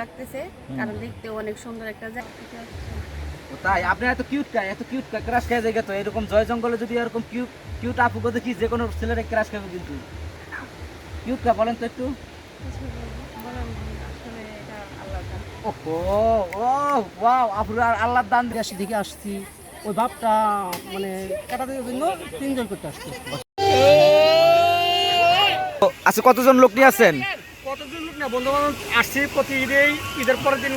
লাগতেছে কারণ দেখতে অনেক সুন্দর একটা জায়গা। তাই আপনি এত কিউট কা এত কিউট কা ক্রাশ খেয়ে দেখে তো এরকম জয় জঙ্গলে যদি এরকম কিউট কিউট আপু গো দেখি যে কোনো ছেলেরা ক্রাশ খাবে কিন্তু। কিউট কা বলেন তো একটু। আসলে এটা ওহো ও ওয়াও আপুরা আল্লাহর দান দেশ দিকে আসছি। ওই ভাবটা মানে কাটাতে জন্য এনজয় করতে আসছি। আচ্ছা কতজন লোক নিয়ে আছেন আসছি প্রতি ঈদেই ঈদের পরের দিন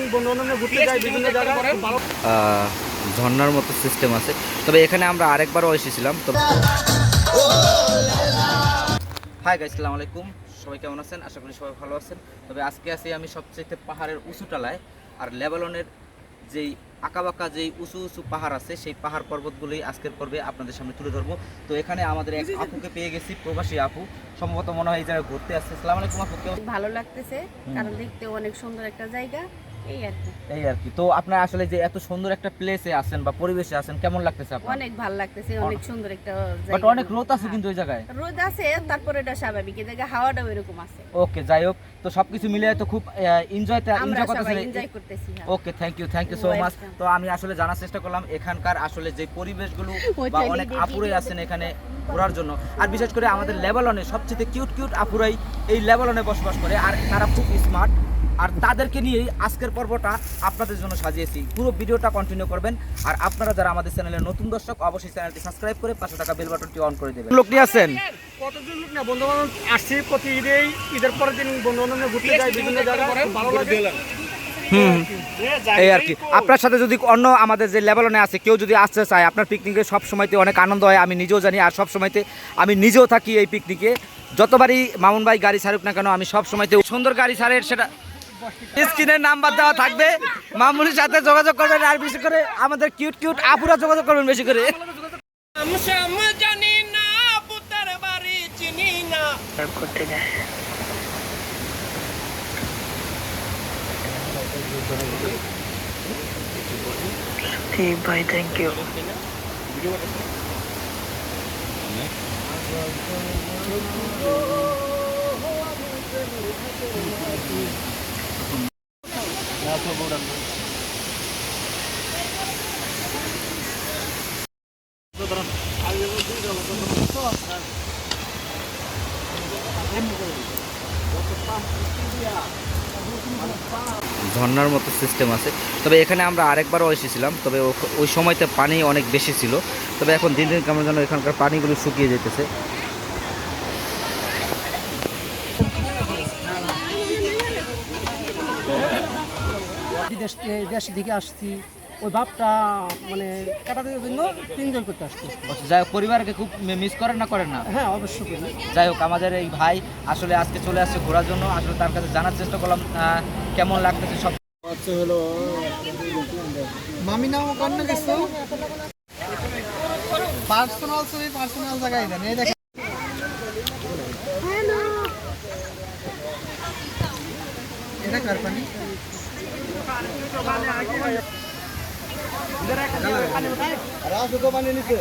ঘুরতে যাই বিভিন্ন জায়গায়। ঝর্নার মতো সিস্টেম আছে। তবে এখানে আমরা আরেকবারও এসেছিলাম তো হাই গাই সালাম আলাইকুম। সবাই কেমন আছেন? আশা করি সবাই ভালো আছেন। তবে আজকে আছি আমি সবচেয়ে পাহাড়ের উঁচু টালায় আর লেবাননের যেই আঁকাবাঁকা যেই উঁচু উঁচু পাহাড় আছে সেই পাহাড় পর্বতগুলোই আজকের পর্বে আপনাদের সামনে তুলে ধরবো। তো এখানে আমাদের এক আপুকে পেয়ে গেছি প্রবাসী আপু। সম্ভবত মনে হয় এই জায়গায় ঘুরতে আসছে। সালাম আলাইকুম আপু ভালো লাগতেছে কারণ দেখতে অনেক সুন্দর একটা জায়গা এই আর কি। তো আপনার আসলে যে এত সুন্দর একটা প্লেসে আছেন বা পরিবেশে আছেন কেমন লাগতেছে আপনার? অনেক ভালো লাগতেছে অনেক সুন্দর একটা বাট জায়গা। অনেক রোদ আছে কিন্তু ওই জায়গায়। রোদ আছে তারপরে এটা স্বাভাবিক এই জায়গায় হাওয়াটাও এরকম আছে। ওকে যাই হোক। তো সবকিছু মিলে তো খুব এনজয় এনজয় করতেছি। Okay thank you thank you so much তো আমি আসলে জানার চেষ্টা করলাম এখানকার আসলে যে পরিবেশগুলো বা অনেক আপুরাই আছেন এখানে ঘোরার জন্য। আর বিশেষ করে আমাদের লেবালনে সবচেয়ে কিউট কিউট আপুরাই এই লেবালনে বসবাস করে আর তারা খুব স্মার্ট আর তাদেরকে নিয়েই আজকের পর্বটা আপনাদের জন্য সাজিয়েছি। পুরো ভিডিওটা কন্টিনিউ করবেন। আর আপনারা যারা আমাদের চ্যানেলের নতুন দর্শক অবশ্যই চ্যানেলটি সাবস্ক্রাইব করে পাশে থাকা বেল বাটনটি অন করে দেবেন। লোক নিয়ে আছেন কতজন লোক না? বন্ধু বান্ধব আসছি প্রতি ঈদেই ঈদের পরের দিন বন্ধু বান্ধব ঘুরতে যাই বিভিন্ন জায়গায়। ভালো লাগে। হুম এই আর কি। আপনার সাথে যদি অন্য আমাদের যে লেভেলনে আছে কেউ যদি আসতে চায় আপনার পিকনিকে সব সময়তে অনেক আনন্দ হয় আমি নিজেও জানি আর সব সময়তে আমি নিজেও থাকি এই পিকনিকে যতবারই মামুন ভাই গাড়ি ছাড়ুক না কেন আমি সব সময়তে সুন্দর গাড়ি ছাড়ের সেটা স্ক্রিনের নাম্বার দেওয়া থাকবে। মামুনির সাথে যোগাযোগ করবেন আর বেশি করে আমাদের কিউট কিউট আপুরা যোগাযোগ করবেন বেশি করে। জানি। না ঠিক ভাই থ্যাংক ইউ ঝর্ণার মতো সিস্টেম আছে। তবে এখানে আমরা আরেকবারও এসেছিলাম, তবে ওই সময়তে পানি অনেক বেশি ছিল। তবে এখন দিন দিন কেমন যেন এখানকার পানিগুলো শুকিয়ে যেতেছে। দেশ দেশ দিকে আসছি। ওই ভাবটা মানে কাটাতে জন্য এনজয় করতে আসছি। আচ্ছা, যাই হোক পরিবারকে খুব মিস করেন না করেন না? হ্যাঁ অবশ্যই করি। যাই হোক আমাদের এই ভাই আসলে আজকে চলে আসছে ঘোরার জন্য। আসলে তার কাছে জানার চেষ্টা করলাম কেমন লাগতেছে সব মামি নাম কর না কিছু? পার্সোনাল ছবি পার্সোনাল জায়গায় দেন। এই দেখেন। এটা কার পানি? পানি নিচে